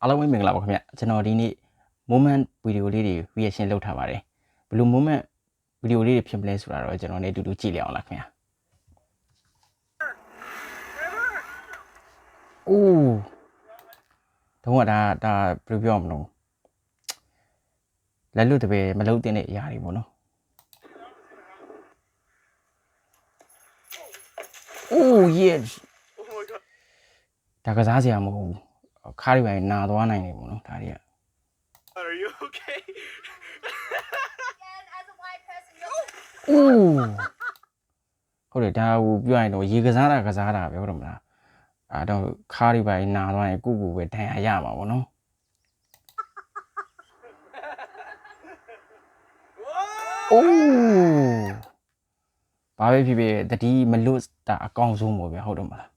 အားလုံးပဲမင်္ဂလာပါခင်ဗျကျွန်တော်ဒီနေ့ moment video လေးတွေ reaction လုပ်ထားပါတယ်ဘယ်လို moment video လေးတွေဖြစ်မလဲဆိုတာတော့ကျွန်တော်လည်းအတူတူကြည့်လိုက်အောင်လားခင်ဗျအိုးတော့ဒါဒါဘယ်လိုပြောမလို့လက်လွတ်တပည့်မလုံးတင်တဲ့အရာတွေပေါ့နော်အိုး yes ဒါကစားစရာမဟုတ်ဘူး ခါးတွေပိုင်းနာသွားနိုင်တယ်ပေါ့နော်ဒါတွေက Are you okay? Again, as a white person, you're အိုးဟုတ်တယ်ဒါဟိုပြောရရင်တော့ရေကစားတာကစားတာပဲဟုတ်တယ်မလားအဲတော့ခါးတွေပိုင်းနာသွားရင်ကိုယ့်ကိုယ်ပဲဒဏ်ရာရမှာပေါ့နော်အိုးဘာပဲဖြစ်ဖြစ်တတိမလွတ်တာအကောင်းဆုံးပေါ့ဗျာဟုတ်တယ်မလား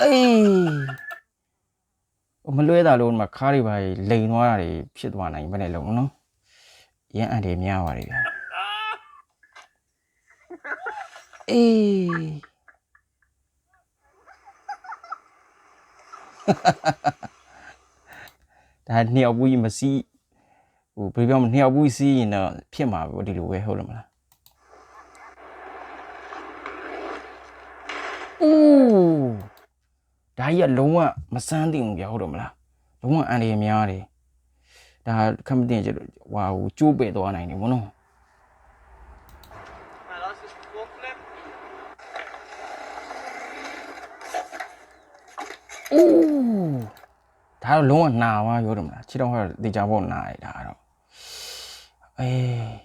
အေးမလွဲတာလို့ဒီမှာခါးတွေပိုင်းလိန်သွားတာတွေဖြစ်သွားနိုင်ဘယ်နဲ့လုံးနော်ရမ်းအန်တယ်များပါတယ်ဗျာအေးဒါနှစ်ယောက်ဘူးကြီးမစီးဟိုဘယ်ပြောမလဲနှစ်ယောက်ဘူးစီးရင်တော့ဖြစ်မှာပဲဒီလိုပဲဟုတ်တယ်မလားအိုး ဒါကြီးကလုံးဝမစမ်းသင့်ဘူးဗျာဟုတ်တယ်မလားလုံးဝအန်ရများတယ်ဒါခမတင်ကျတော့ဟွာဟိုကျိုးပဲ့သွားနိုင်တယ်ဘောနော် My last is full flip. အိုးဒါတော့လုံးဝနာသွားပြောတယ်မလားခြေတော့ဟောတေချာဖို့နာရဒါတော့အေး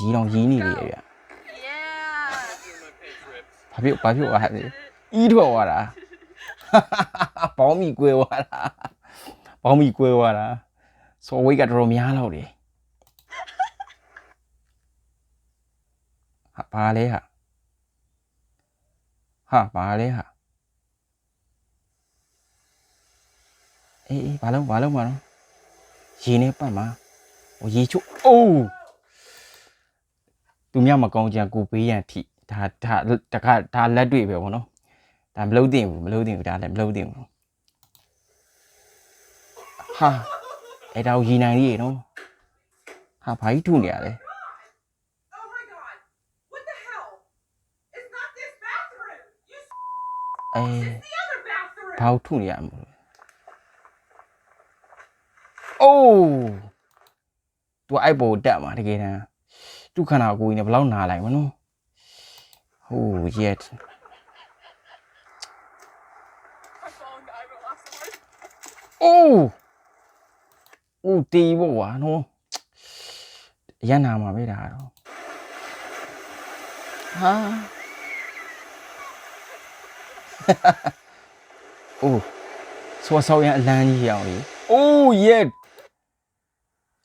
ရီတော့ရင်းနေလေဗျာ yeah. My pay trips. ဘာ ဖြစ်ဘာဖြစ်သွားလဲအီးထွက်သွားတာဘောင်းမီကွဲသွားတာဘောင်းမီကွဲသွားတာစော်ဝိတ်ကတော်တော်များတော့တယ်ဟာဘာလဲဟာဟာဘာလဲဟာအေးအေးဘာလုံးဘာလုံးမနော်ရေနဲ့ပတ်မှာဟိုရေချိုးအိုးသူမြမကောင်းကြံကိုပေးရန်ထိ ဒါဒါတခါဒါလက်တွေ့ပဲဗောနော်ဒါမလုံးတင်ဘူးမလုံးတင်ဘူးဒါလည်းမလုံးတင်ဘူးဟာအဲ့ဒါကိုရီနိုင်လေးရေနော်ဟာဘာကြီးထုနေရလဲ Oh my god! What the hell? It's not this bathroom! You s- အေး the other bathroom! ဘာကိုထုနေရမလို့အိုးသူအဲ့ပေါ်တက်မှာတကယ်တမ်းသူခန္ဓာကိုယ်ကြီးနဲ့ဘယ်လောက်နာလိုက်မနော် ဟိုး yet My phone died when last time. အိုးအိုးတီးဖို့ကွာနော်ရန်နာမှာပဲဒါတော့ဟာအိုးစောစောရန်အလန်းကြီးရအောင်လေအိုး yet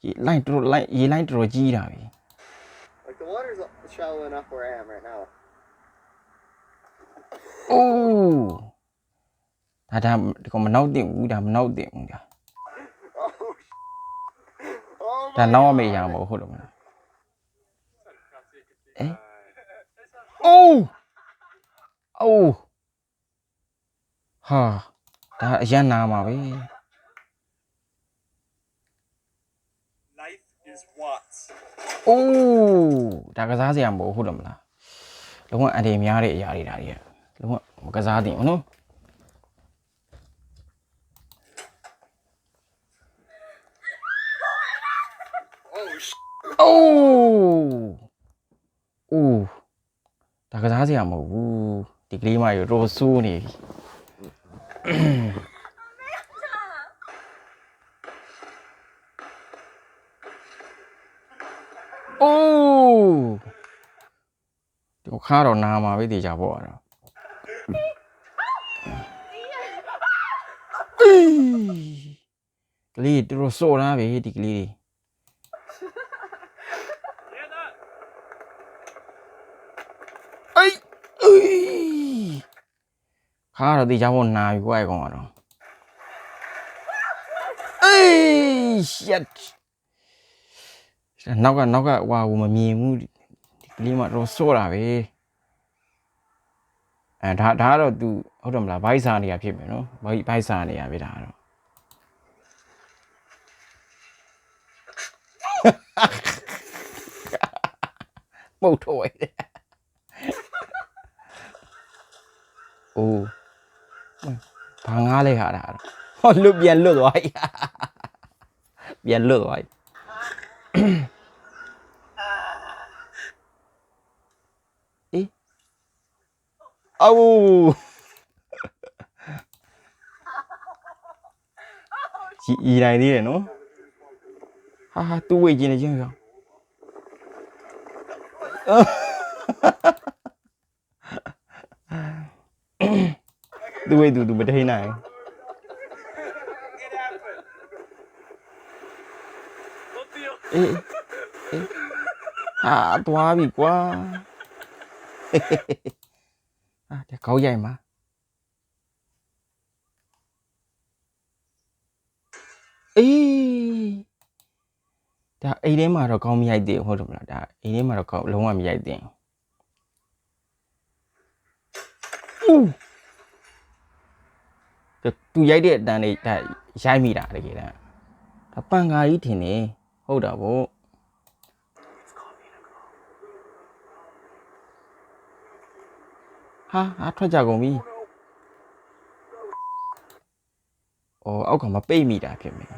ရေလိုက်တော်လိုက်ရေလိုက်တော်ကြီးတာပြီ Like the water's shallow enough where I am right now. အိုးဒါဒါဒီကောင်မနောက်တင်ဘူးဒါမနောက်တင်ဘူးဒါ Oh, ဒါနောက်ရမယ့်အရာမဟုတ်ဟုတ်တယ်မလားအဲအိုးအိုးဟာဒါအရန်နာမှာပဲ Life is what? အိုးဒါကစားစရာမဟုတ်ဟုတ်တယ်မလားလုံးဝအန်တီများတဲ့အရာတွေဒါတွေက လုံးဝမကစားတင်ဘူးနော် Oh, sh- အိုးအိုးဒါကစားစရာမဟုတ်ဘူးဒီကလေးမရောတော်ဆိုးနေပြီအိုးဒီခါတော့နာမှာပဲတေချာပေါ့အဲ့တော့ ကလေးတော်တော်စော်လာပဲဒီကလေးတွေ hear that? အေးအေးခါတော့တေချာပေါ့နာပြီကွာအဲ့ကောင်ကတော့အေး shit နောက်ကနောက်ကဟွာဟိုမမြင်ဘူးဒီကလေးမတော်စော်တာပဲ အဲဒါဒါကတော့ तू ဟုတ်တယ်မလားဘိုက်စာနေရဖြစ်မယ်နော်ဘိုက်ဘိုက်စာနေရပဲဒါကတော့ပုတ်ထုတ်ရတယ်။အိုးဘာငားလဲဟာဒါတော့ဟောလွတ်ပြန်လွတ်သွားပြီ။ပြန်လွတ်သွားပြီ။ အိုးကြီးဤနိုင်သေးတယ်နော်။ဟာဟာသူ့ဝေ့ကျင်နေချင်းကြောင်သူ့ဝေ့သူသူမထိန်နိုင်ဘူး It happened. What the အေးအေးဟာသွားပြီကွာ ဟာတကောက်ရိုက်မှာအေးဒါအိမ်ထဲမှာတော့ကောင်းမရိုက်သေးဘူးဟုတ်တယ်မလားဒါအိမ်ထဲမှာတော့ကောင်းလုံးဝမရိုက်သေးဘူးဦးသူရိုက်တဲ့အတန်းလေးဒါရိုက်မိတာတကယ်တမ်းဒါပန်ကာကြီးထင်နေဟုတ်တာဗော ဟာဟာထွက်ကြကုန်ပြီအော်အောက်ကမပိတ်မိတာဖြစ်မယ်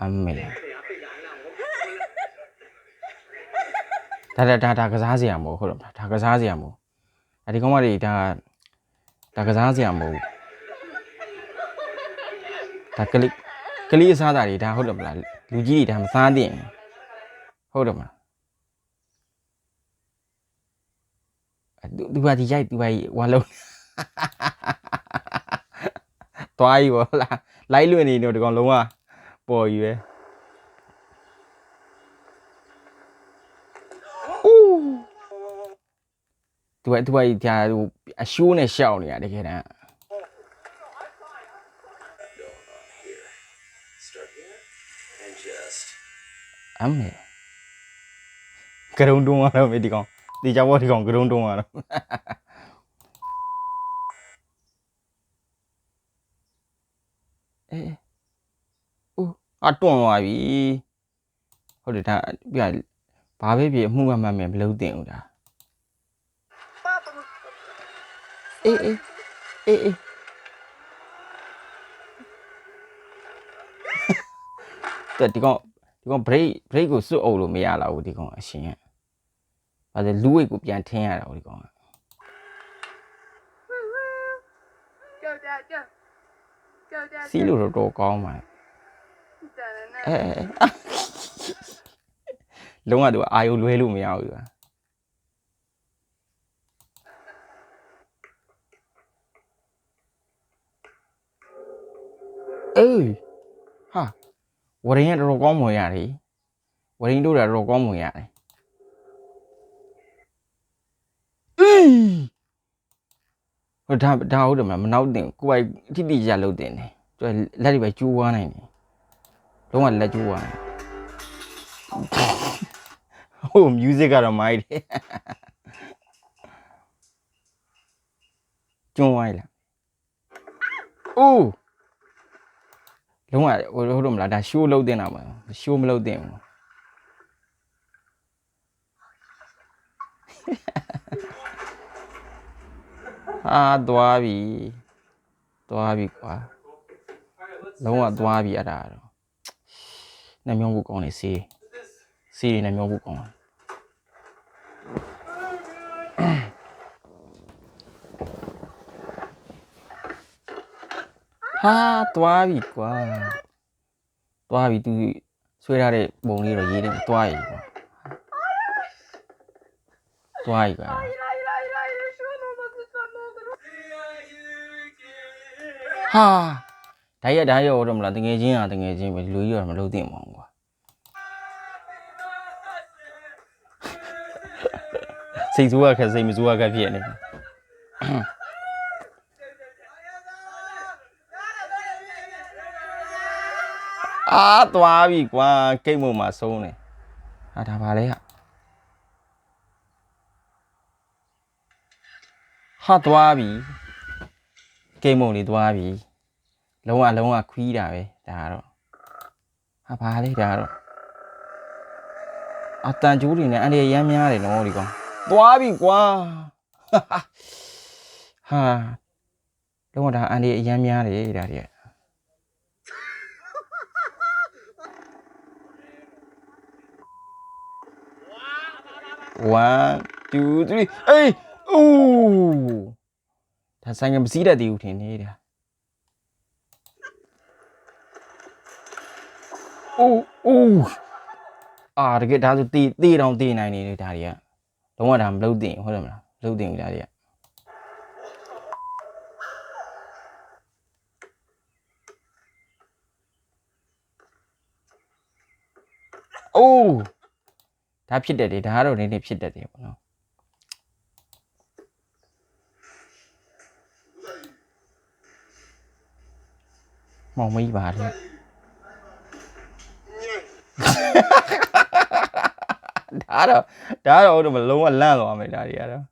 အမေဒါဒါဒါဒါကစားစရာမဟုတ်ဟုတ်တယ်မလားဒါကစားစရာမဟုတ်ဒါဒီကောင်မတွေဒါဒါကစားစရာမဟုတ်ဒါကလေးကလေးအစားတာတွေဒါဟုတ်တယ်မလားလူကြီးတွေဒါမစားသင့်ဘူးဟုတ်တယ်မလား သူသူကဒီရိုက်သူကဝါလုံးတွားယူဟလားလိုက်လွင်နေတော့ဒီကောင်လုံးဝပေါ်ယူပဲသူကသူကဒါဟိုအရှိုးနဲ့ရှောက်နေတာတကယ်တမ်း Start here and just အမေကရုံတွန်းရတော့မေဒီကောင် ဒီကြဘောဒီကောင်ကရုံတွန်းရတော့အေးဦးအတွန်းသွားပြီဟုတ်တယ်ဒါပြဘာပဲဖြစ်အမှုမှမှန်မယ်မလုပ်သင့်ဘူးဒါအေးအေးအေးအေးတဲ့ဒီကောင်ဒီကောင် break break ကိုစွတ်အုပ်လို့မရတော့ဘူးဒီကောင်အရှင်က ဘာလဲလူဝိတ်ကိုပြန်ထင်းရတာဟိုဒီကောင်က Go, Dad, go. Go, Dad. စီးလို့တော့တော်ကောင်းပါ Da-na-na. အဲအဲအဲလုံးဝသူကအာယုလွဲလို့မရဘူးကွာအေးဟာဝရင်ကတော်တော်ကောင်းမွန်ရတယ်ဝရင်တို့ကတော်တော်ကောင်းမွန်ရတယ်အေး ဟိုဒါဒါဟုတ်တယ်မလားမနောက်တင်ကိုယ်ပိုင်အတိအကျလုပ်တင်တယ်သူကလက်တွေပဲကျိုးွားနိုင်တယ်လုံးဝလက်ကျိုးသွားတယ်ဟို music ကတော့မိုက်တယ်ကျွန်းဝိုင်းလားအိုးလုံးဝဟိုဟုတ်တော့မလားဒါ show လုပ်တင်တာမလား show မလုပ်တင်ဘူး ဟာသွားပြီသွားပြီကွာလုံးဝသွားပြီအဲ့ဒါတော့နှမျောဖို့ကောင်းတယ်ဆေးဆေးတွေနှမျောဖို့ကောင်းတယ်ဟာသွားပြီကွာသွားပြီ तू ဆွဲထားတဲ့ပုံလေးတော့ရေးတယ်သွားပြီကွာသွားပြီကွာ ဟာဒါရက်ဒါရက်ဟုတ်တော့မလားတငယ်ချင်းอ่ะတငယ်ချင်းပဲဒီလိုကြီးတော့မလုပ်သင့်ပါဘူးကွာစိတ်ဆိုးရခက်စိတ်မဆိုးရခက်ဖြစ်နေတယ်အာသွားပြီကွာကိတ်မုံမှာဆုံးတယ်ဟာဒါပါလေဟာဟဟာသွားပြီ ဂိမ်းမုံလေးသွားပြီလုံးဝလုံးဝခွီးတာပဲဒါကတော့ဟာဘာလဲဒါကတော့အတန်ကျိုးတွေနဲ့အန်ဒီရမ်းများတယ်နော်ဒီကောင်သွားပြီကွာဟာလုံးဝဒါအန်ဒီရမ်းများတယ်ဒါတွေက1 2 3အေးအိုး ဒါဆိုင်ကမစည်းတတ်သေးဘူးထင်နေတာအိုးအိုးအာတကယ်ဒါဆိုတေးတေးတောင်တေးနိုင်နေတယ်ဒါတွေကလုံးဝဒါမလုပ်သင့်ဘူးဟုတ်တယ်မလားမလုပ်သင့်ဘူးဒါတွေကအိုးဒါဖြစ်တတ်တယ်ဒါကတော့နည်းနည်းဖြစ်တတ်တယ်ပေါ့နော် မောင်မကြီးပါလေဒါတော့ဒါတော့တော့မလုံးဝလန့်သွားမယ်ဒါတွေကတော့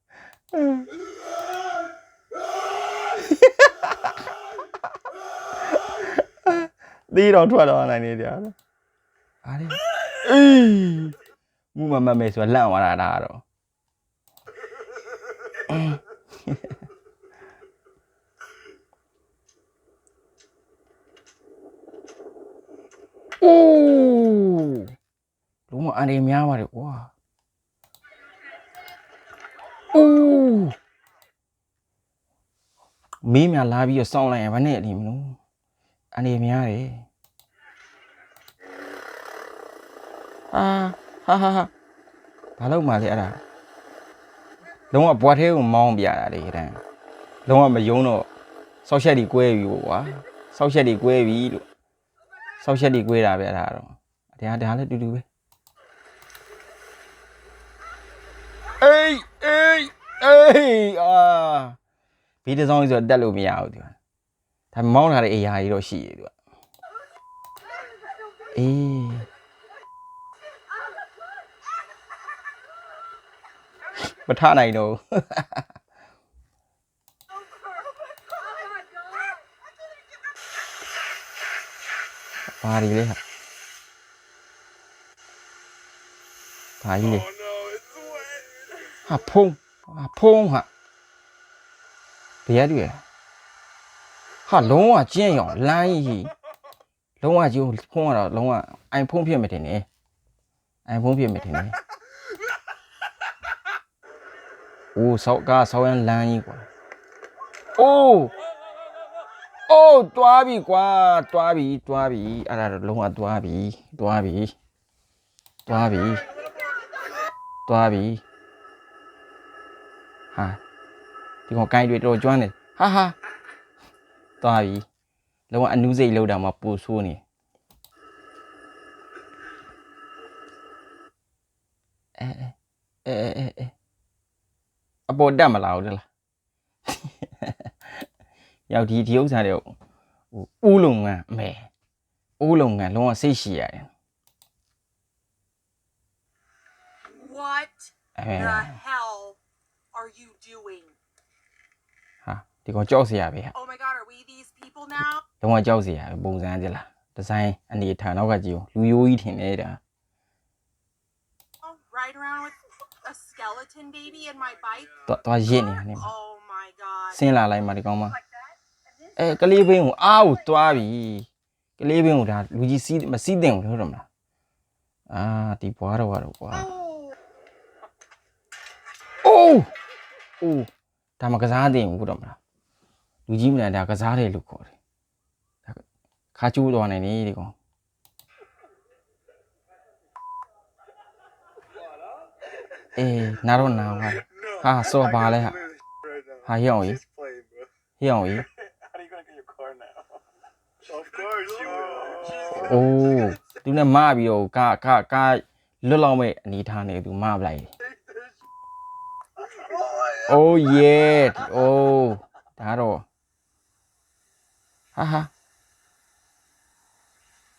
သီးတော့ထွက်တော့နိုင်နေကြတယ်အားလေအေးမှုမမတ်မဲဆိုတော့လန့်သွားတာဒါကတော့အင်းအိုးလုံးဝအ န်ရီများပါတယ်ကွာအိုးမင်းများလာပြီးတော့စောင်းလိုက်ရင်ဘာနဲ့အလီမလို့အန်ရီများတယ်အာဟာဟာဟာဘာလို့မှလဲအဲ့ဒါလုံးဝဘွားသေးကိုမောင်းပြတာလေအဲ့ဒါလုံးဝမယုံတော့ဆောက်ရှက်ဒီကွဲပြီပေါ့ကွာဆောက်ရှက်ဒီကွဲပြီလို့ဆောက်ရှက်ဒီကွဲတာပဲအဲ့ဒါတော့တရားတရားလည်းတူတူပဲအေးအေး အေးအာဘီတစောင်းကြီးဆိုတော့တက်လို့မရဘူးသူကဒါမောင်းထားတဲ့အရာကြီးတော့ရှိရသူကအေးမထနိုင်တော့ဘူးဘာဒီလဲဟာဘာကြီးလဲ Oh no, it's wet. ဟာဖုံးဟာ ဖုံးဟာဘယ်ရတူရဟာလုံးဝကျင်းရောင်လမ်းကြီးလုံးဝကြီးဖုံးရတော့လုံးဝအိုင်ဖုံးဖြစ်မတင်နဲ့အိုင်ဖုံးဖြစ်မတင်နဲ့အိုးဆောက်ကားဆောက်ရန်လမ်းကြီးကွာအိုးအိုးတွားပြီကွာတွားပြီတွားပြီအဲ့ဒါတော့လုံးဝတွားပြီတွားပြီတွားပြီတွားပြီ ဟာဒီကောင်ကိုင်းတွေတော်တော်ကျွမ်းတယ်ဟာဟာသွားပြီလုံးဝအနူးစိတ်လောက်တာမှပူဆိုးနေအဲအဲအဲအဲအဲအပေါ်တက်မလာဘူးတလားရောက်ဒီဒီဥစ္စာတွေဟိုဦးလုံငန်းအမဲဦးလုံငန်းလုံးဝစိတ်ရှိရတယ် What အဲ the hell are you doing? ဟာဒီကောင်ကြောက်စရာပဲဟာ Oh my god, are we these people now? လုံးဝကြောက်စရာပဲပုံစံကြလားဒီဇိုင်းအနေထားနောက်ကကြည့်ဦးလူယိုးကြီးထင်နေတာ Oh, ride around with a skeleton baby in my bike? သွားသွားရစ်နေတာနေမှာ Oh my god. ဆင်းလာလိုက်မှာဒီကောင်မအဲကလေးဘင်းကိုအားကိုသွားပြီကလေးဘင်းကိုဒါလူကြီးစီးမစီးတင်ဘူးလို့ဟုတ်တယ်မလားအာဒီဘွားတော့ဘွားတော့ကွာအိုး အိုးဒါမကစားတင်ဘူးဟုတ်တယ်မလားလူကြီးမလားဒါကစားတယ်လို့ခေါ်တယ်ဒါခါကျိုးသွားနိုင်နေဒီကောင်အေးနာတော့နာပါဟာစောပါလဲဟာဟာရအောင်ကြီး Just playing, bro. ဟိအောင်ကြီး How are you gonna get your car now? Of course, she will. အိုးသူနဲ့မပြီးတော့ကကကလွတ်လောက်မဲ့အနေထားနေသူမပလိုက်အိုးယေ အိုးဒါတော့ဟာဟာ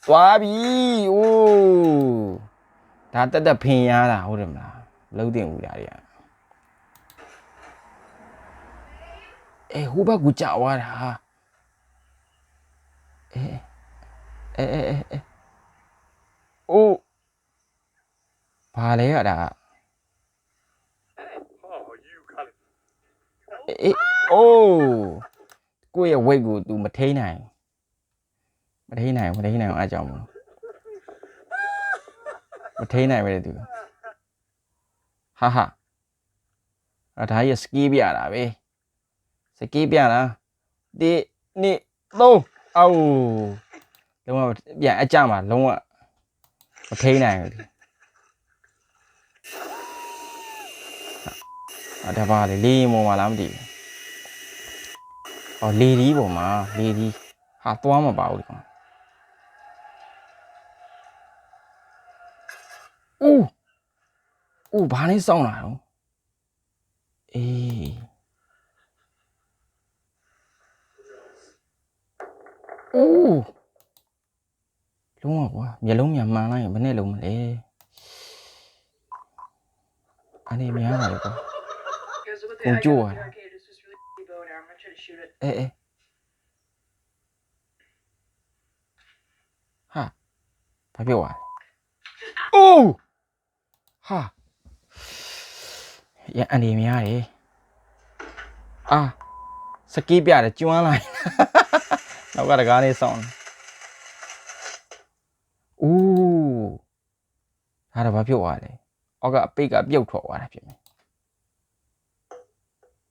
သွားပြီအိုးဒါတက်တက်ဖင်ရတာဟုတ်တယ်မလားမလုံးတင်ဘူးဒါတွေကအေးဟိုဘက်ကူကြာသွားတာအေးအေးအေးအေးအေးအိုးဘာလဲရတာ Oh, you got it. အေးအိုးကိုယ့်ရဲ့ weight ကို तू မထိန်နိုင်မထိန်နိုင်မထိန်နိုင်အောင်အားကြောင့်မလို့မထိန်နိုင်ပဲလေ तू ဟာဟာအဒါကြီးစကီးပြတာပဲစကီးပြတာဒီနှစ်သုံးအော်လုံးဝပြန်အကြမှာလုံးဝမထိန်နိုင်ဘူး ဒီအဒါပါလေလေးရင်ပေါ်မှာလားမသိဘူးအော်လေဒီပေါ်မှာလေဒီဟာသွားမပါဘူးဒီကောင်ဦးဦးဘာနဲ့စောင်းလာတော့အေးဦးလုံးဝကွာမျက်လုံးမြန်မှန်လိုက်ရင်ဘယ်နဲ့လုံးမလဲအနေများပါလေကွာ Guys, look at Con the I got chua. the arcade. This was really cheap bow and arrow. I'm gonna try to shoot it. အေးအေးဟာဘာပြောရလဲအိုးဟာရန်အနေများတယ်အာစကီးပြတယ်ကျွမ်းလိုက်နောက်ကတကားလေးစောင်းအိုးဟာတော့ဘာပြောရလဲအောက်ကအပိတ်ကပြုတ်ထွက်သွားတာဖြစ်မယ်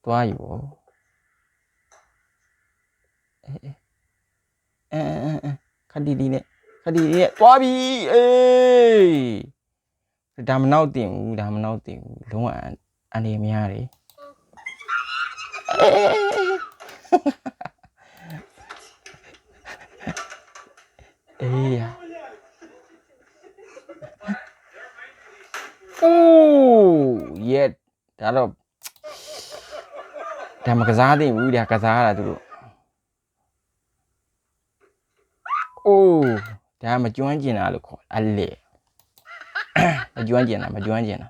သွားယူပေါ့အဲအဲအဲခတိဒီနဲ့ခတိဒီနဲ့သွားပြီအေးဒါမနောက်တင်ဘူးဒါမနောက်တင်ဘူးလုံးဝအန်နေများတယ်အေးရအိုးရဲ့ဒါတော့ ဒါမကစားတင်ဘူးဒါကစားရတာသူတို့အိုးဒါမကျွမ်းကျင်တာလို့ခေါ်အလေမကျွမ်းကျင်တာမကျွမ်းကျင်တာ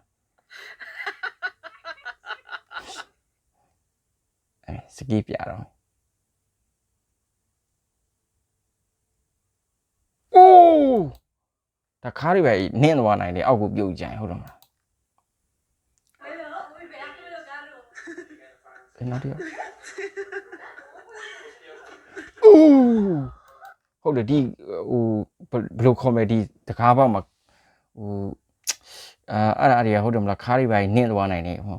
အဲစကီးပြတော့အိုးဒါခါးတွေပဲနင်းသွားနိုင်တယ်အောက်ကိုပြုတ်ကြရင်ဟုတ်တယ်မလား ဘယ်နောက်တစ်ယောက်အိုးဟုတ်တယ်ဒီဟိုဘယ်ဘယ်လိုခေါ်မလဲဒီတကားပေါက်မှာဟိုအာအဲ့ဒါအရာဟုတ်တယ်မလားခါးတွေပိုင်းနင့်သွားနိုင်တယ်ဟော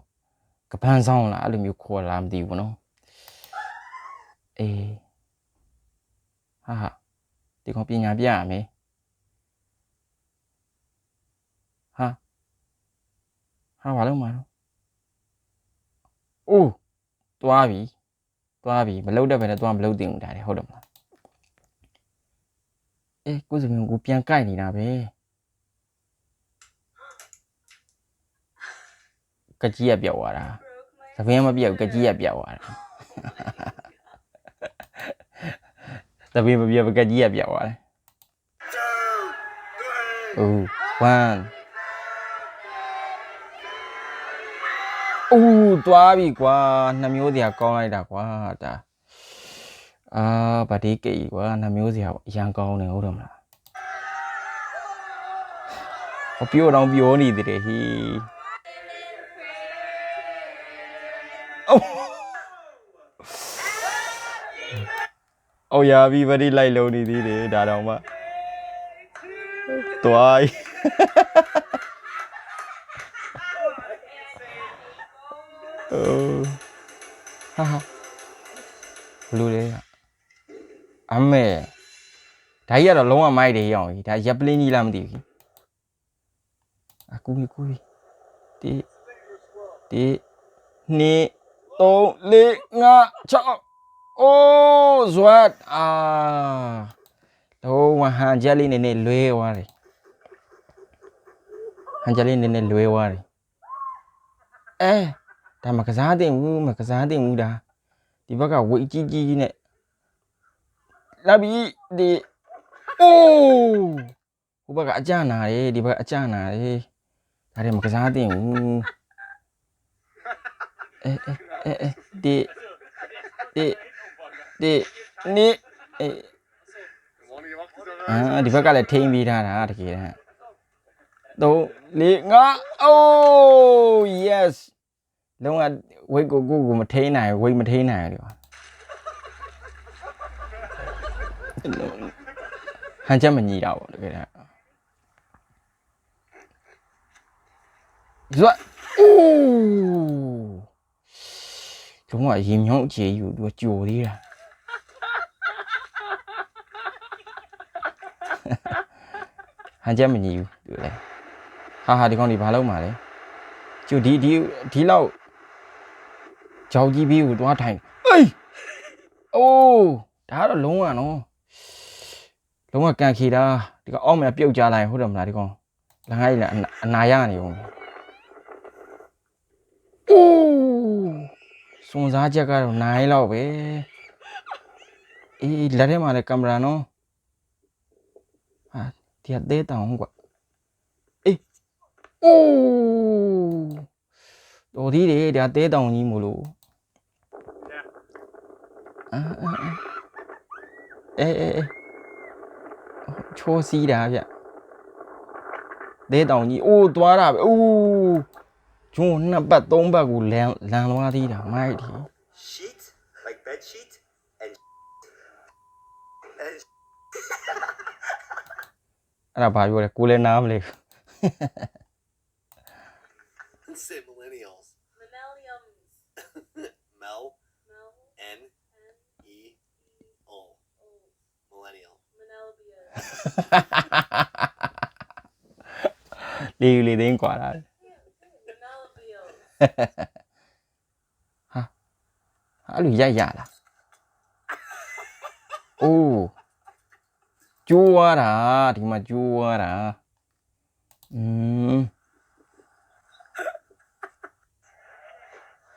ကပန်းဆောင်လားအဲ့လိုမျိုးခေါ်လားမသိဘူးနော်အေးဟာဟာဒီကောင်ပညာပြရမယ်ဟာဟာဘာလို့မလို့အိုး သွားပြီသွားပြီမလုတ်တဲ့ဘယ်နဲ့သွားမလုတ်တင်ဘူးဒါလေဟုတ်တယ်မလားအေးကိုစမြင်ကိုပြန်ကြိုက်နေတာပဲကကြီးရပြောက်သွားတာသပင်းမပြောက်ကကြီးရပြောက်သွားတာသပင်းမပြောက်ကကြီးရပြောက်သွားတယ် Two, three. အိုး1 အိုးတွားပြီကွာနှမျိုးစရာကောင်းလိုက်တာကွာဒါအာဗတိကေကွာနှမျိုးစရာအရန်ကောင်းတယ်ဟုတ်တယ်မလားဟောပြောတော့ပြောနေသေးတယ်ဟီးအော်ရပြီဗတိလိုက်လုံးနေသေးတယ်ဒါတော့မှသွားပြီအိုး ဟာဟာဘလူလေးအမေဒါကြီးကတော့လုံးဝမိုက်တယ်ရအောင်ကြီးဒါရပ်ပလင်းကြီးလားမသိဘူးကြီးအကူကြီးကူကြီးတီတီနှစ်သုံးလေးငါး၆အိုးဇွတ်အာတော့ဝဟန်ချက်လေးနည်းနည်းလွဲသွားတယ်ဟန်ချက်လေးနည်းနည်းလွဲသွားတယ်အဲ ဒါမကစားတင်ဘူးမကစားတင်ဘူးဒါဒီဘက်ကဝိတ်ကြီးကြီးနဲ့လာပြီဒီအိုးဟိုဘက်ကအကြနာတယ်ဒီဘက်ကအကြနာတယ်ဒါတွေမကစားတင်ဘူးအဲအဲအဲအဲဒီတိတိနိအေး One of your monkeys over အာဒီဘက်ကလည်းထိန်းပေးထားတာတကယ်တမ်း3 4 5အိုး yes လုံးဝဝိတ်ကိုကိုကိုမထိန်းနိုင်ဝိတ်မထိန်းနိုင်ဒီပါဟန်ချက်မညီတာပေါ့တကယ်တမ်းဇွတ်အိုးလုံးဝရေမြောင်းအခြေယူသူကကြိုသေးတာဟန်ချက်မညီဘူးသူလေဟာဟာဒီကောင်ဒီဘာလုပ်မှာလဲကျူဒီဒီဒီလောက် ကြောက်ကြီးပြီးကိုတွားထိုင်အေးအိုးဒါကတော့လုံးဝနော်လုံးဝကန်ခီတာဒီကောင်အောက်မှာပြုတ်ကြလိုက်ဟုတ်တယ်မလားဒီကောင်လငယ်လည်းအနာအနာရနေဦးအိုးစွန်စားချက်ကတော့နိုင်လောက်ပဲအေးလက်ထဲမှာလည်းကင်မရာနော်ဟာဒီကသေးတောင်ကွာအေးအိုးတော်သေးတယ်ဒီကသေးတောင်ကြီးမို့လို့ အာအာအာအေးအေးအေးချိုးစီးတာဗျသေးတောင်ကြီးအိုးသွားတာပဲအိုးဂျုံနှစ်ပတ်သုံးပတ်ကိုလန်လန်သွားသေးတာမိုက်ဒီ sheet, like bed sheet, and and အဲ့ဒါဘာပြောလဲကိုလည်းနားမလဲ say millennials. Menelbia. လေးလေးသိန်းกว่าတာ Menelbia. အဲ့လိုရိုက်ရလားအိုးကျိုးသွားတာဒီမှာကျိုးသွားတာอืม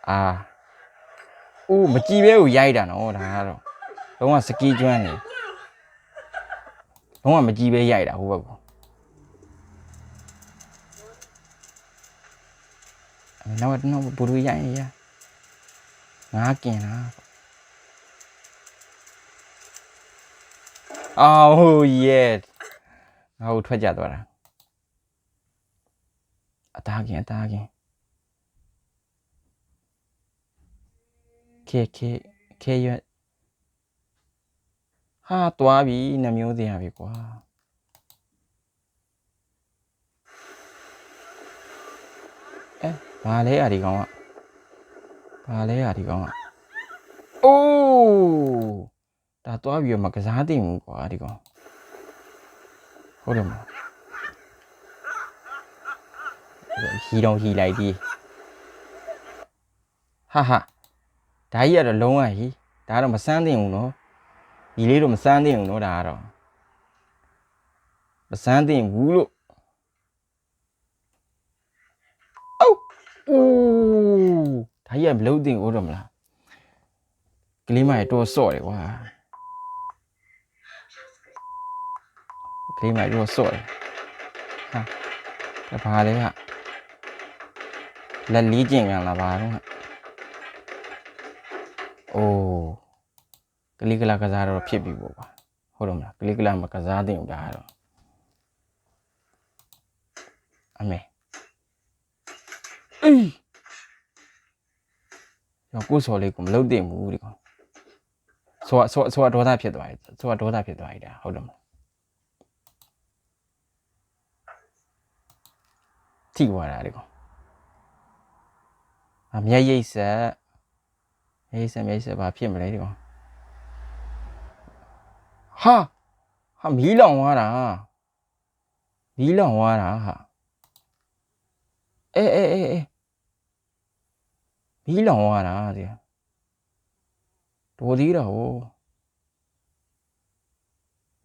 အာအိုးမကြည့်ပဲကိုရိုက်တာနော်ဒါကတော့လုံးဝစကီးကျွမ်းနေ လုံးဝမကြည့်ပဲရိုက်တာဟိုဘက်ကအဲ့နောက်တော့ဘူရရိုက်ရငါกินလားအော်ဟိုရဲ့ငါ့ကိုထွက်ကြသွားတာအသားကင်အသားကင်ခေခေခေရွက် ဟာသွားပြီနှမျိုးစရာပဲကွာအဲဘာလဲအာဒီကောင်ကဘာလဲအာဒီကောင်ကအိုးဒါသွားပြီးတော့မကစားသိဘူးကွာဒီကောင်ဟုတ်တယ်မဟီတော့ဟီလိုက်ပြီဟာဟာဒါကြီးကတော့လုံးဝဟီဒါကတော့မစမ်းသိဘူးနော် ဒီလေးတော့မစမ်းတင်ဘူးနော်ဒါကတော့မစမ်းတင်ဘူးလို့အော်အိုးဒါကြီးကမလုံးတင်ဘူးတော့မလားကလေးမရတော့စော့တယ်ကွာကလေးမရတော့စော့တယ်ဟာဒါဘာလဲဟာလက်လီးကျင်ကန်လာပါတော့ဟာအိုး ကလေးကလာကစားတော့ဖြစ်ပြီပေါ့ကွာဟုတ်တော့မလားကလေးကလာမကစားတင်ဘူးဒါကတော့အမေအေးရောကိုယ်စော်လေးကိုမလုပ်တင်ဘူးဒီကောင်ဆိုဆိုဆိုဒေါသဖြစ်သွားပြီဆိုဒေါသဖြစ်သွားပြီဒါဟုတ်တယ်မလားထိသွားတာဒီကောင်အမျက်ရိပ်ဆက်မျက်ရိပ်ဆက်မျက်ရိပ်ဆက်ဘာဖြစ်မလဲဒီကောင် ဟာဟာမီးလောင်သွားတာမီးလောင်သွားတာဟာအေးအေးအေးအေးမီးလောင်သွားတာဒီတော်သေးတာဟို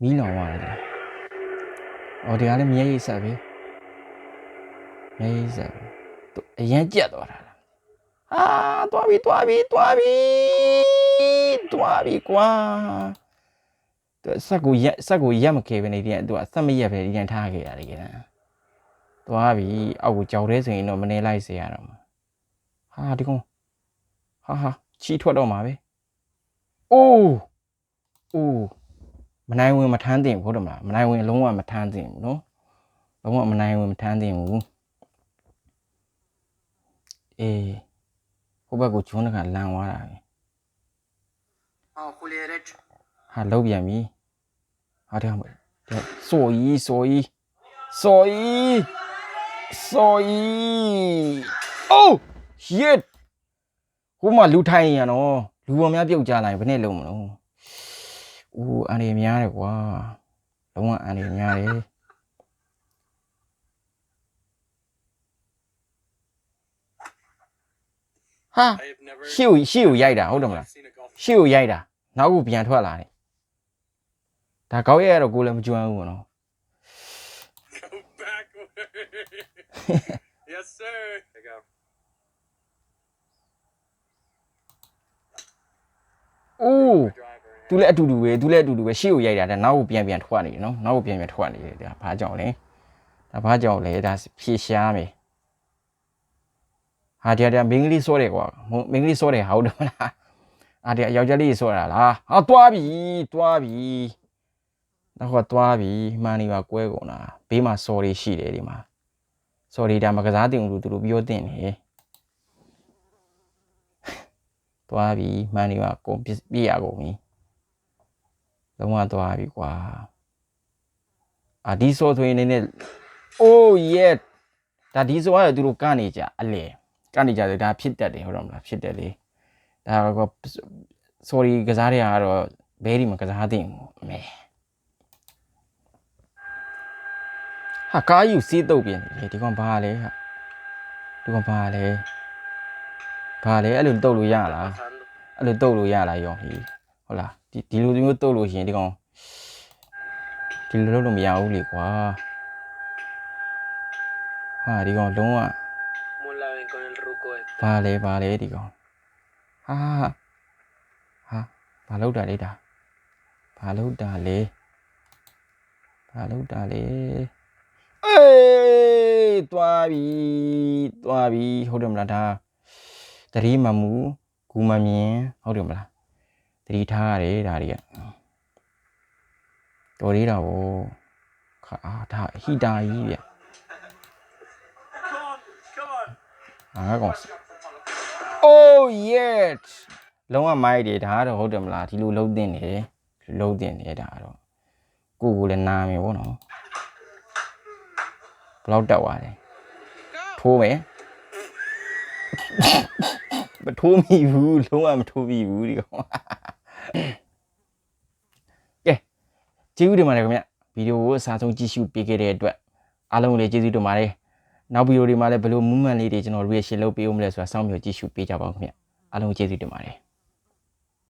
မီးလောင်သွားတယ်ဒီအော်ဒီကလည်းမျက်ရိပ်ဆက်ပဲမျက်ရိပ်ဆက်ပဲသူအရင်ကြက်သွားတာလားအာတွားပြီတွားပြီတွားပြီတွားပြီကွာ သူစက်ကိုရက်စက်ကိုရက်မခဲပဲနေတယ်သူကစက်မရက်ပဲဒီတိုင်းထားခဲ့ရတယ်ကြတယ်သွားပြီအောက်ကိုကြောက်တဲ့ဆိုရင်တော့မနေလိုက်စေရတော့မှာဟာဒီကောင်ဟာဟာချီထွက်တော့မှာပဲအိုးအိုးမနိုင်ဝင်မထမ်းတင်ဘူးဟုတ်တယ်မလားမနိုင်ဝင်လုံးဝမထမ်းတင်ဘူးနော်လုံးဝမနိုင်ဝင်မထမ်းတင်ဘူးအေးဟိုဘက်ကိုကျွန်းတကလန်သွားတာပဲ Oh, Julia derecho. ဟာလောက်ပြန်ပြီဟာတဲ့မှာစော်ကြီးစော်ကြီးစော်ကြီးစော်ကြီးအိုး shit ဟိုမှာလူထိုင်ရနော်လူပေါ်များပြုတ်ကြလာရင်ဘယ်နဲ့လုံးမလို့ဦးအန်ရများတယ်ကွာလုံးဝအန်ရများတယ်ဟာ I have never ရှေ့ကိုရှေ့ကိုရိုက်တာဟုတ်တယ်မလား seen a golf ရှေ့ကိုရိုက်တာနောက်ကိုပြန်ထွက်လာတယ် ဒါကောက်ရက်ရတော့ကိုယ်လည်းမကြွမ်းဘူးပေါ့နော် go backward. yes, sir. There you go. အိုး Driver. သူလည်းအတူတူပဲသူလည်းအတူတူပဲရှေ့ကိုရိုက်တာဒါနောက်ကိုပြန်ပြန်ထွက်နေတယ်နော်နောက်ကိုပြန်ပြန်ထွက်နေတယ်ဒါဘာကြောင့်လဲဒါဘာကြောင့်လဲဒါဖြေရှားမယ်ဟာတရားတရားမင်းကလေးစောတယ်ကွာမင်းကလေးစောတယ်ဟုတ်တယ်မလားအာတရားယောက်ျားလေးစောတာလားဟာတွားပြီတွားပြီ တော့တွားပြီမှန်နေပါကွဲကုန်တာဘေးမှာစော်လေးရှိတယ်ဒီမှာစော်လေးဒါမကစားတင်ဘူးလို့သူတို့ပြောတင်တယ်သွားပြီမှန်နေပါကုန်ပြည့်ပြည့်ရကုန်ပြီလုံးဝသွားပြီကွာအာဒီဆိုဆိုရင်နေနဲ့ oh yeah ဒါဒီဆိုကတော့သူတို့ကနေကြအလေကနေကြတယ်ဒါဖြစ်တတ်တယ်ဟုတ်တော့မလားဖြစ်တယ်လေဒါက sorry ကစားရကတော့ဘဲဒီမှာကစားတင်ဘူးအမေ ဟာကားယူစီးတုတ်ပြင်လေဒီကောင်ဘာလဲဟာဒီကောင်ဘာလဲဘာလဲအဲ့လိုတုတ်လို့ရလားအဲ့လိုတုတ်လို့ရလားရောဟီဟုတ်လားဒီဒီလိုမျိုးတုတ်လို့ရှိရင်ဒီကောင်ဒီလိုလုပ်လို့မရဘူးလေကွာဟာဒီကောင်လုံးဝ ¿Cómo la ven con el ruco este? ဘာလဲဘာလဲဒီကောင်ဟာဟာဘာလုပ်တာလဲဒါဘာလုပ်တာလဲဘာလုပ်တာလဲအေး တွားပြီတွားပြီဟုတ်တယ်မလားဒါတတိမမူကူမမြင်ဟုတ်တယ်မလားတတိထားရတယ်ဒါတွေကတော်သေးတာဗောခါအာဒါဟီတာကြီးဗျ Come on, come on. အာကောင် Oh yes လုံးဝမိုက်တယ်ဒါကတော့ဟုတ်တယ်မလားဒီလိုလုံးတင်တယ်လုံးတင်တယ်ဒါကတော့ကိုကိုလည်းနာမယ်ဗောနော်ဘယ်လောက်တက်သွားလဲ ထိုးမယ်မထိုးမိဘူးလုံးဝမထိုးမိဘူးဒီကောင်ကဲကျေးဇူးတင်ပါတယ်ခင်ဗျဗီဒီယိုကိုအစားဆုံးကြည့်ရှုပေးခဲ့တဲ့အတွက်အားလုံးကိုလည်းကျေးဇူးတင်ပါတယ်နောက်ဗီဒီယိုတွေမှာလည်းဘယ်လို movement လေးတွေကျွန်တော် reaction လုပ်ပေးဦးမလဲဆိုတာစောင့်မျှော်ကြည့်ရှုပေးကြပါဦးခင်ဗျအားလုံးကိုကျေးဇူးတင်ပါတယ်